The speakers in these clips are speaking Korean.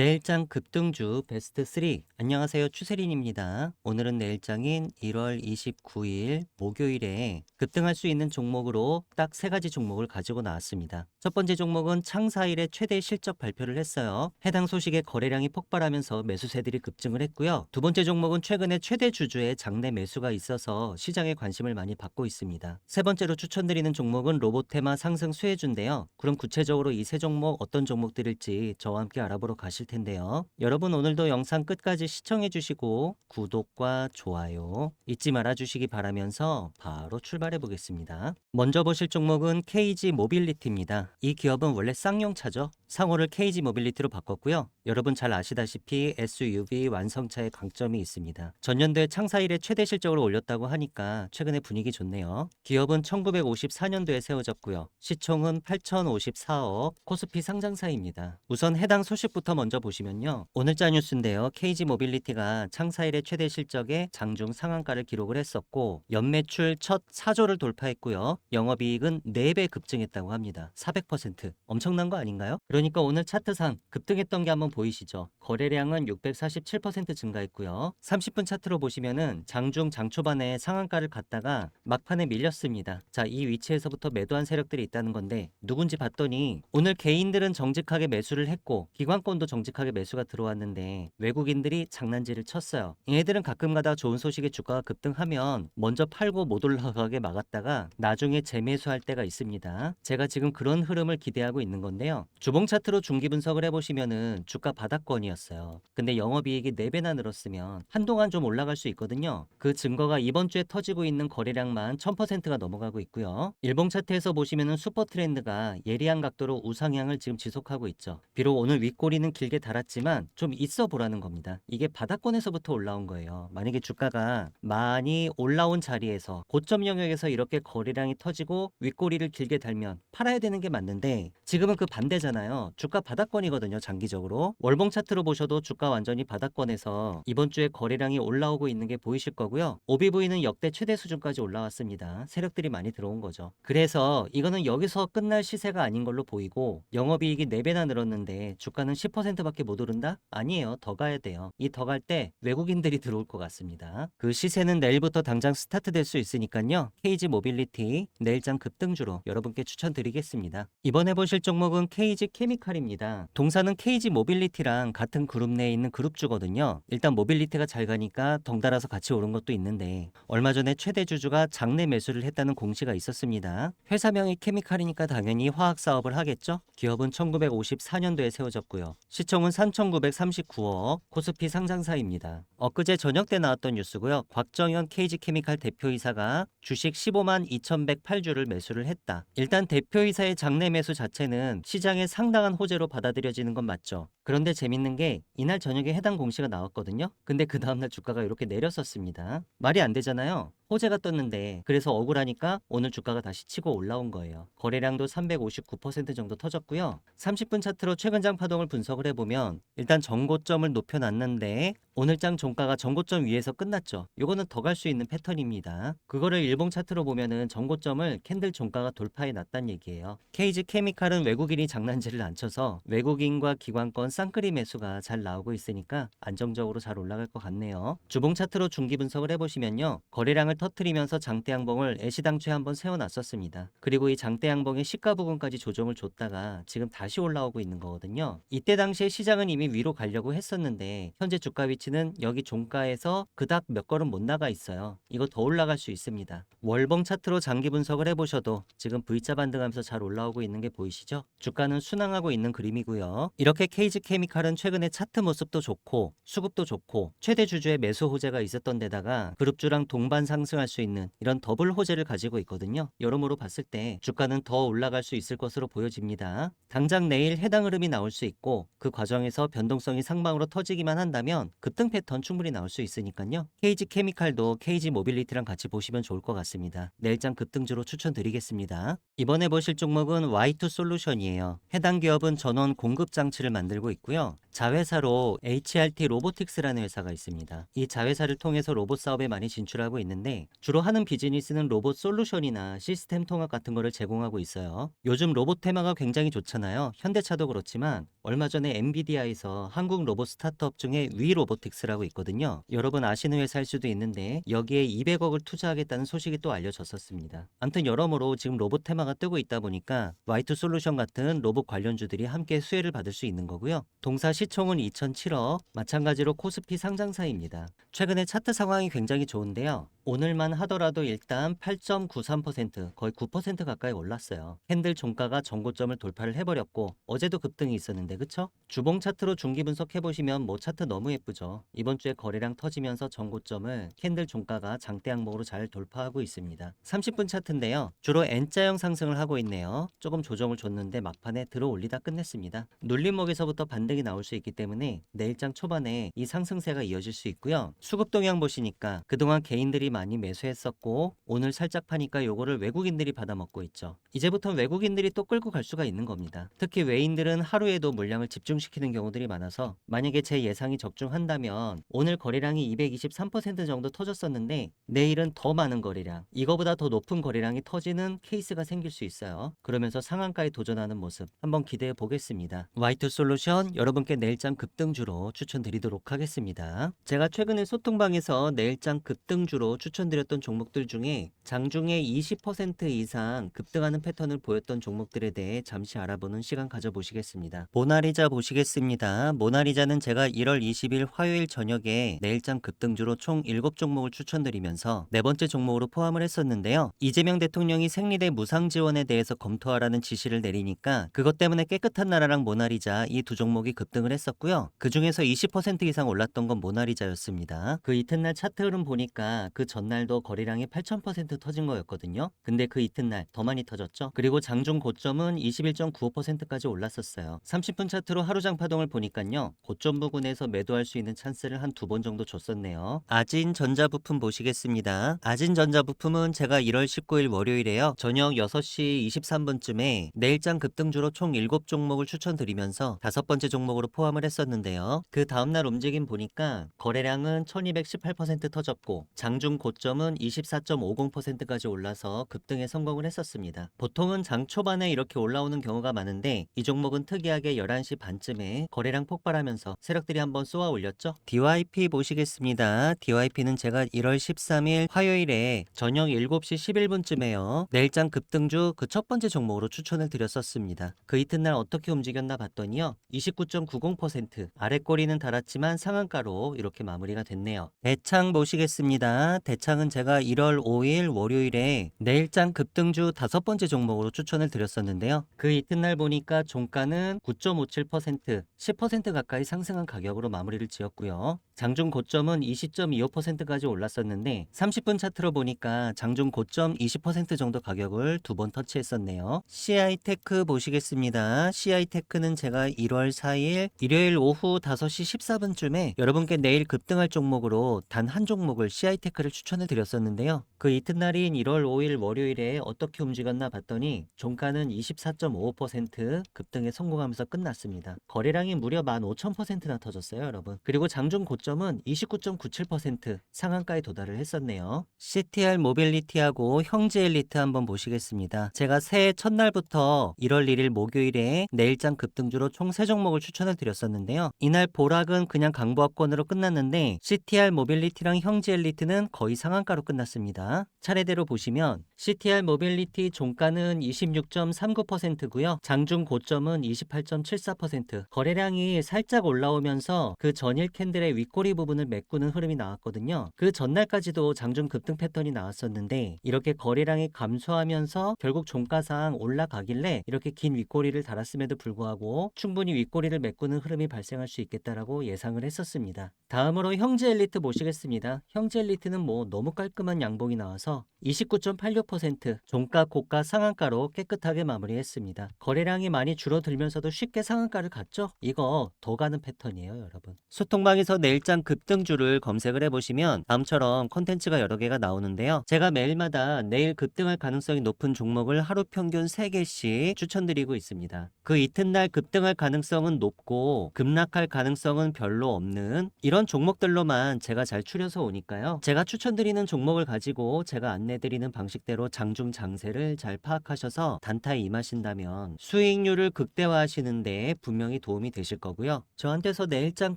내일장 급등주 베스트 3 안녕하세요 추세린입니다. 오늘은 내일장인 1월 29일 목요일에 급등할 수 있는 종목으로 딱 세 가지 종목을 가지고 나왔습니다. 첫 번째 종목은 창사일에 최대 실적 발표를 했어요. 해당 소식에 거래량이 폭발하면서 매수세들이 급증을 했고요. 두 번째 종목은 최근에 최대 주주의 장내 매수가 있어서 시장의 관심을 많이 받고 있습니다. 세 번째로 추천드리는 종목은 로보테마 상승 수혜주인데요. 그럼 구체적으로 이 세 종목 어떤 종목들일지 저와 함께 알아보러 가실 텐데요. 여러분 오늘도 영상 끝까지 시청해 주시고 구독과 좋아요 잊지 말아 주시기 바라면서 바로 출발해 보겠습니다. 먼저 보실 종목은 KG 모빌리티입니다. 이 기업은 원래 쌍용차죠. 상호를 KG 모빌리티로 바꿨고요. 여러분 잘 아시다시피 SUV 완성차의 강점이 있습니다. 전년도에 창사일에 최대 실적을 올렸다고 하니까 최근에 분위기 좋네요. 기업은 1954년도에 세워졌고요. 시총은 8,054억, 코스피 상장사입니다. 우선 해당 소식부터 먼저 보시면요. 오늘자 뉴스인데요. KG 모빌리티가 창사 일의 최대 실적에 장중 상한가를 기록을 했었고 연매출 첫 4조를 돌파했고요. 영업이익은 4배 급증했다고 합니다. 400% 엄청난 거 아닌가요? 그러니까 오늘 차트상 급등했던 게 한번 보이시죠? 거래량은 647% 증가했고요. 30분 차트로 보시면은 장중 장초반에 상한가를 갔다가 막판에 밀렸습니다. 자, 이 위치에서부터 매도한 세력들이 있다는 건데 누군지 봤더니 오늘 개인들은 정직하게 매수를 했고 기관권도 정 직하게 매수가 들어왔는데 외국인들이 장난질을 쳤어요. 얘들은 가끔가다 좋은 소식에 주가가 급등하면 먼저 팔고 못 올라가게 막았다가 나중에 재매수할 때가 있습니다. 제가 지금 그런 흐름을 기대하고 있는 건데요. 주봉 차트로 중기 분석을 해보시면은 주가 바닥권이었어요. 근데 영업이익이 4배나 늘었으면 한동안 좀 올라갈 수 있거든요. 그 증거가 이번 주에 터지고 있는 거래량만 1000%가 넘어가고 있고요. 일봉 차트에서 보시면은 슈퍼 트렌드가 예리한 각도로 우상향을 지금 지속하고 있죠. 비록 오늘 윗꼬리는 길게 달았지만 좀 있어 보라는 겁니다. 이게 바닥권에서부터 올라온 거예요. 만약에 주가가 많이 올라온 자리에서 고점 영역에서 이렇게 거래량이 터지고 윗꼬리를 길게 달면 팔아야 되는 게 맞는데 지금은 그 반대잖아요. 주가 바닥권이거든요. 장기적으로. 월봉 차트로 보셔도 주가 완전히 바닥권에서 이번 주에 거래량이 올라오고 있는 게 보이실 거고요. OBV는 역대 최대 수준까지 올라왔습니다. 세력들이 많이 들어온 거죠. 그래서 이거는 여기서 끝날 시세가 아닌 걸로 보이고 영업이익이 4배나 늘었는데 주가는 10% 밖에 못 오른다? 아니에요. 더 가야 돼요. 이 더 갈 때 외국인들이 들어올 것 같습니다. 그 시세는 내일부터 당장 스타트 될 수 있으니까요. KG 모빌리티 내일장 급등주로 여러분께 추천드리겠습니다. 이번에 보실 종목은 KG 케미칼입니다. 동사는 KG 모빌리티랑 같은 그룹 내에 있는 그룹주거든요. 일단 모빌리티가 잘 가니까 덩달아서 같이 오른 것도 있는데 얼마 전에 최대 주주가 장내 매수를 했다는 공시가 있었습니다. 회사명이 케미칼이니까 당연히 화학 사업을 하겠죠. 기업은 1954년도에 세워졌고요. 시 총은 3,939억, 코스피 상장사입니다. 엊그제 저녁 때 나왔던 뉴스고요. 곽정현 KG 케미칼 대표이사가 주식 15만 2,108주를 매수를 했다. 일단 대표이사의 장내 매수 자체는 시장에 상당한 호재로 받아들여지는 건 맞죠. 그런데 재밌는 게 이날 저녁에 해당 공시가 나왔거든요. 근데 그 다음날 주가가 이렇게 내렸었습니다. 말이 안 되잖아요. 호재가 떴는데 그래서 억울하니까 오늘 주가가 다시 치고 올라온 거예요. 거래량도 359% 정도 터졌고요. 30분 차트로 최근 장 파동을 분석을 해보면 일단 전고점을 높여놨는데 오늘장 종가가 전고점 위에서 끝났죠. 요거는 더 갈 수 있는 패턴입니다. 그거를 일봉 차트로 보면은 전고점을 캔들 종가가 돌파해 놨단 얘기예요. KG 케미칼은 외국인이 장난질을 안 쳐서 외국인과 기관권 쌍끌이 매수가 잘 나오고 있으니까 안정적으로 잘 올라갈 것 같네요. 주봉 차트로 중기 분석을 해보시면요. 거래량을 터트리면서 장대 양봉을 애시당초에 한번 세워놨었습니다. 그리고 이 장대 양봉의 시가 부분까지 조정을 줬다가 지금 다시 올라오고 있는 거거든요. 이때 당시에 시장은 이미 위로 가려고 했었는데 현재 주가 위치는 여기 종가에서 그닥 몇 걸음 못 나가 있어요. 이거 더 올라갈 수 있습니다. 월봉 차트로 장기 분석을 해보셔도 지금 V자 반등하면서 잘 올라오고 있는 게 보이시죠? 주가는 순항하고 있는 그림이고요. 이렇게 KG 케미칼은 최근에 차트 모습도 좋고 수급도 좋고 최대 주주의 매수 호재가 있었던 데다가 그룹주랑 동반 상승 할 수 있는 이런 더블 호재를 가지고 있거든요. 여러모로 봤을 때 주가는 더 올라갈 수 있을 것으로 보여집니다. 당장 내일 해당 흐름이 나올 수 있고 그 과정에서 변동성이 상방으로 터지기만 한다면 급등 패턴 충분히 나올 수 있으니까요. KG 케미칼도 KG 모빌리티랑 같이 보시면 좋을 것 같습니다. 내일장 급등주로 추천드리겠습니다. 이번에 보실 종목은 Y2 솔루션이에요. 해당 기업은 전원 공급 장치를 만들고 있고요. 자회사로 HRT 로보틱스라는 회사가 있습니다. 이 자회사를 통해서 로봇 사업에 많이 진출하고 있는데 주로 하는 비즈니스는 로봇 솔루션이나 시스템 통합 같은 거를 제공하고 있어요. 요즘 로봇 테마가 굉장히 좋잖아요. 현대차도 그렇지만 얼마 전에 엔비디아에서 한국 로봇 스타트업 중에 위 로보틱스라고 있거든요. 여러분 아시는 회사일 수도 있는데 여기에 200억을 투자하겠다는 소식이 또 알려졌었습니다. 아무튼 여러모로 지금 로봇 테마가 뜨고 있다 보니까 Y2 솔루션 같은 로봇 관련주들이 함께 수혜를 받을 수 있는 거고요. 동사 시총은 2007억, 마찬가지로 코스피 상장사입니다. 최근에 차트 상황이 굉장히 좋은데요. 오늘만 하더라도 일단 8.93% 거의 9% 가까이 올랐어요. 캔들 종가가 전고점을 돌파를 해버렸고 어제도 급등이 있었는데 그쵸? 주봉 차트로 중기 분석해 보시면 뭐 차트 너무 예쁘죠. 이번 주에 거래량 터지면서 전고점을 캔들 종가가 장대 항목으로 잘 돌파하고 있습니다. 30분 차트인데요. 주로 N자형 상승을 하고 있네요. 조금 조정을 줬는데 막판에 들어 올리다 끝냈습니다. 눌림목에서부터 반등이 나올 수 있기 때문에 내일장 초반에 이 상승세가 이어질 수 있고요. 수급 동향 보시니까 그동안 개인들이 많이 매수했었고 오늘 살짝 파니까 요거를 외국인들이 받아먹고 있죠. 이제부터 외국인들이 또 끌고 갈 수가 있는 겁니다. 특히 외인들은 하루에도 물량을 집중시키는 경우들이 많아서 만약에 제 예상이 적중한다면 오늘 거래량이 223% 정도 터졌었는데 내일은 더 많은 거래량, 이거보다 더 높은 거래량이 터지는 케이스가 생길 수 있어요. 그러면서 상한가에 도전하는 모습 한번 기대해 보겠습니다. Y2 솔루션 여러분께 내일장 급등주로 추천드리도록 하겠습니다. 제가 최근에 소통방에서 내일장 급등주로 추천드렸던 종목들 중에 장중에 20% 이상 급등하는 패턴을 보였던 종목들에 대해 잠시 알아보는 시간 가져보시겠습니다. 모나리자 보시겠습니다. 모나리자는 제가 1월 20일 화요일 저녁에 내일장 급등주로 총 7종목을 추천드리면서 네 번째 종목으로 포함을 했었는데요. 이재명 대통령이 생리대 무상 지원에 대해서 검토하라는 지시를 내리니까 그것 때문에 깨끗한 나라랑 모나리자 이 두 종목이 급등을 했었고요. 그 중에서 20% 이상 올랐던 건 모나리자였습니다. 그 이튿날 차트 흐름 보니까 그 전날도 거래량이 8,000% 터진 거였거든요. 근데 그 이튿날 더 많이 터졌죠. 그리고 장중 고점은 21.95%까지 올랐었어요. 30분 차트로 하루장 파동을 보니까요. 고점 부근에서 매도할 수 있는 찬스를 한 두 번 정도 줬었네요. 아진 전자부품 보시겠습니다. 아진 전자부품은 제가 1월 19일 월요일에요. 저녁 6시 23분쯤에 내일장 급등주로 총 7종목을 추천드리면서 다섯 번째 종목으로 포함을 했었는데요. 그 다음날 움직임 보니까 거래량은 1218% 터졌고 장중 고점은 24.50%까지 올라서 급등에 성공을 했었습니다. 보통은 장 초반에 이렇게 올라오는 경우가 많은데 이 종목은 특이하게 11시 반쯤에 거래량 폭발하면서 세력들이 한번 쏘아 올렸죠. DYP 보시겠습니다. DYP는 제가 1월 13일 화요일에 저녁 7시 11분쯤에요. 내일장 급등주 그 첫 번째 종목으로 추천을 드렸었습니다. 그 이튿날 어떻게 움직였나 봤더니요. 29.90% 아래 꼬리는 달았지만 상한가로 이렇게 마무리가 됐네요. 대창 보시겠습니다. 대창은 제가 1월 5일 월요일에 내일장 급등주 다섯 번째 종목으로 추천을 드렸었는데요. 그 이튿날 보니까 종가는 9.57% 10% 가까이 상승한 가격으로 마무리를 지었고요. 장중 고점은 20.25%까지 올랐었는데 30분 차트로 보니까 장중 고점 20% 정도 가격을 두 번 터치했었네요. CI테크 보시겠습니다. CI테크는 제가 1월 4일 일요일 오후 5시 14분쯤에 여러분께 내일 급등할 종목으로 단 한 종목을 CI테크를 추천을 드렸었는데요. 그 이튿날인 1월 5일 월요일에 어떻게 움직였나 봤더니 종가는 24.55% 급등에 성공하면서 끝났습니다. 거래량이 무려 15,000%나 터졌어요, 여러분. 그리고 장중 고점은 29.97% 상한가에 도달을 했었네요. CTR 모빌리티하고 형제 엘리트 한번 보시겠습니다. 제가 새해 첫날부터 1월 1일 목요일에 내일장 급등주로 총 3종목을 추천을 드렸었는데요. 이날 보락은 그냥 강보합권으로 끝났는데 CTR 모빌리티랑 형제 엘리트는 거의 상한가로 끝났습니다. 차례대로 보시면 CTR 모빌리티 종가는 26.39%고요. 장중 고점은 28.74%. 거래량이 살짝 올라오면서 그 전일 캔들의 윗꼬리 부분을 메꾸는 흐름이 나왔거든요. 그 전날까지도 장중 급등 패턴이 나왔었는데 이렇게 거래량이 감소하면서 결국 종가상 올라가길래 이렇게 긴 윗꼬리를 달았음에도 불구하고 충분히 윗꼬리를 메꾸는 흐름이 발생할 수 있겠다라고 예상을 했었습니다. 다음으로 형제 엘리트 보시겠습니다. 형제 엘리트는 뭐 너무 깔끔한 양봉이 나와서 29.86% 종가 고가 상한가로 깨끗하게 마무리했습니다. 거래량이 많이 줄어들면서도 쉽게 상한가를 갔죠? 이거 더 가는 패턴이에요, 여러분. 소통방에서 내일장 급등주를 검색을 해보시면 다음처럼 콘텐츠가 여러 개가 나오는데요. 제가 매일마다 내일 급등할 가능성이 높은 종목을 하루 평균 3개씩 추천드리고 있습니다. 그 이튿날 급등할 가능성은 높고 급락할 가능성은 별로 없는 이런 종목들로만 제가 잘 추려서 오니까요. 제가 추천드리는 종목을 가지고 제가 안내 드리는 방식대로 장중 장세를 잘 파악하셔서 단타에 임하신다면 수익률을 극대화하시는 데 분명히 도움이 되실 거고요. 저한테서 내일장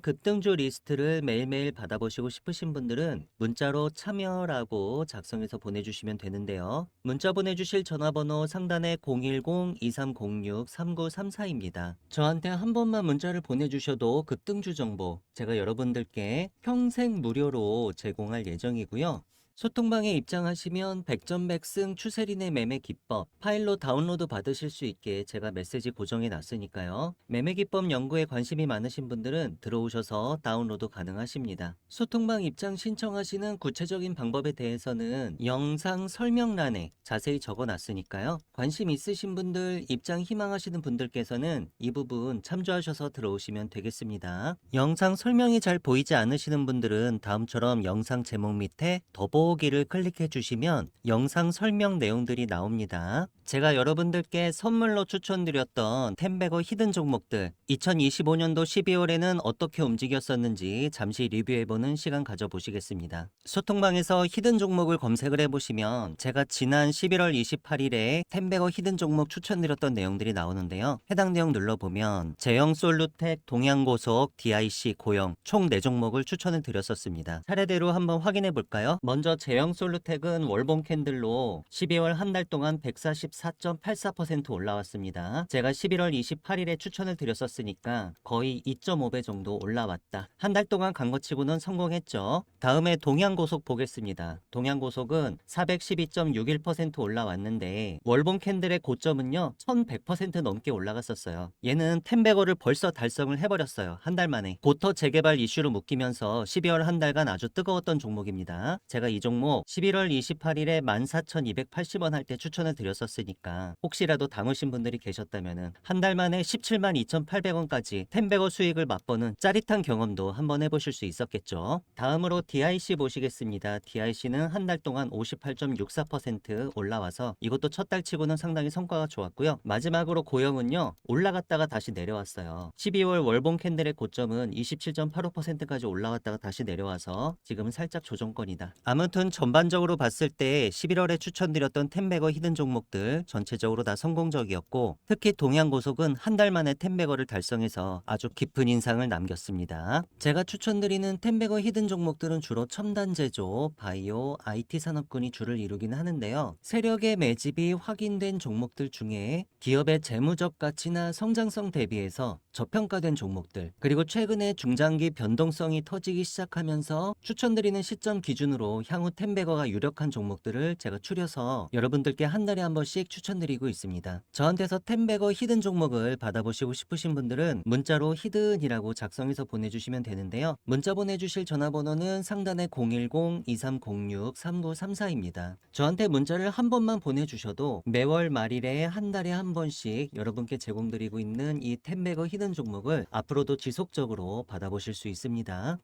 급등주 리스트를 매일매일 받아보시고 싶으신 분들은 문자로 참여라고 작성해서 보내주시면 되는데요. 문자 보내주실 전화번호 상단에 010-2306-3934입니다. 저한테 한 번만 문자를 보내주셔도 급등주 정보 제가 여러분들께 평생 무료로 제공할 예정이고요. 소통방에 입장하시면 백전백승 추세린의 매매 기법 파일로 다운로드 받으실 수 있게 제가 메시지 고정해 놨으니까요. 매매 기법 연구에 관심이 많으신 분들은 들어오셔서 다운로드 가능하십니다. 소통방 입장 신청하시는 구체적인 방법에 대해서는 영상 설명란에 자세히 적어 놨으니까요. 관심 있으신 분들, 입장 희망하시는 분들께서는 이 부분 참조하셔서 들어오시면 되겠습니다. 영상 설명이 잘 보이지 않으시는 분들은 다음처럼 영상 제목 밑에 더보 기를 클릭해 주시면 영상 설명 내용들이 나옵니다. 제가 여러분들께 선물로 추천드렸던 템베거 히든 종목들 2025년도 12월에는 어떻게 움직였었는지 잠시 리뷰해보는 시간 가져보시겠습니다. 소통방에서 히든 종목을 검색을 해보시면 제가 지난 11월 28일에 템베거 히든 종목 추천드렸던 내용들이 나오는데요. 해당 내용 눌러보면 제형 솔루텍, 동양고속, DIC, 고형 총 4종목을 추천을 드렸었습니다. 차례대로 한번 확인해 볼까요? 먼저 제형 솔루텍은 월봉 캔들로 12월 한 달 동안 144.84% 올라왔습니다. 제가 11월 28일에 추천을 드렸었으니까 거의 2.5배 정도 올라왔다. 한 달 동안 간 것 치고는 성공했죠. 다음에 동양고속 보겠습니다. 동양고속은 412.61% 올라왔는데 월봉 캔들의 고점은요 1100% 넘게 올라갔었어요. 얘는 템베거를 벌써 달성을 해버렸어요. 한 달 만에. 고터 재개발 이슈로 묶이면서 12월 한 달간 아주 뜨거웠던 종목입니다. 제가 이 종목 11월 28일에 14,280원 할 때 추천을 드렸었으니까 혹시라도 담으신 분들이 계셨다면 한 달 만에 17만 2,800원까지 템베거 수익을 맛보는 짜릿한 경험도 한번 해보실 수 있었겠죠. 다음으로 DIC 보시겠습니다. DIC는 한 달 동안 58.64% 올라와서 이것도 첫 달 치고는 상당히 성과가 좋았고요. 마지막으로 고영은요 올라갔다가 다시 내려왔어요. 12월 월봉 캔들의 고점은 27.85%까지 올라왔다가 다시 내려와서 지금은 살짝 조정권이다. 아무튼 전반적으로 봤을 때 11월에 추천드렸던 템베거 히든 종목들 전체적으로 다 성공적이었고 특히 동양고속은 한 달 만에 템베거를 달성해서 아주 깊은 인상을 남겼습니다. 제가 추천드리는 템베거 히든 종목들은 주로 첨단 제조, 바이오, IT 산업군이 주를 이루긴 하는데요. 세력의 매집이 확인된 종목들 중에 기업의 재무적 가치나 성장성 대비해서 저평가된 종목들 그리고 최근에 중장기 변동성이 터지기 시작하면서 추천드리는 시점 기준으로 향후 템베거가 유력한 종목들을 제가 추려서 여러분들께 한 달에 한 번씩 추천드리고 있습니다. 저한테서 템베거 히든 종목을 받아보시고 싶으신 분들은 문자로 히든이라고 작성해서 보내주시면 되는데요. 문자 보내주실 전화번호는 상단에 010-2306-3934입니다. 저한테 문자를 한 번만 보내주셔도 매월 말일에 한 달에 한 번씩 여러분께 제공드리고 있는 이 템베거 히든 종목을 앞으로도 지속적으로 받아보실 수 있습니다.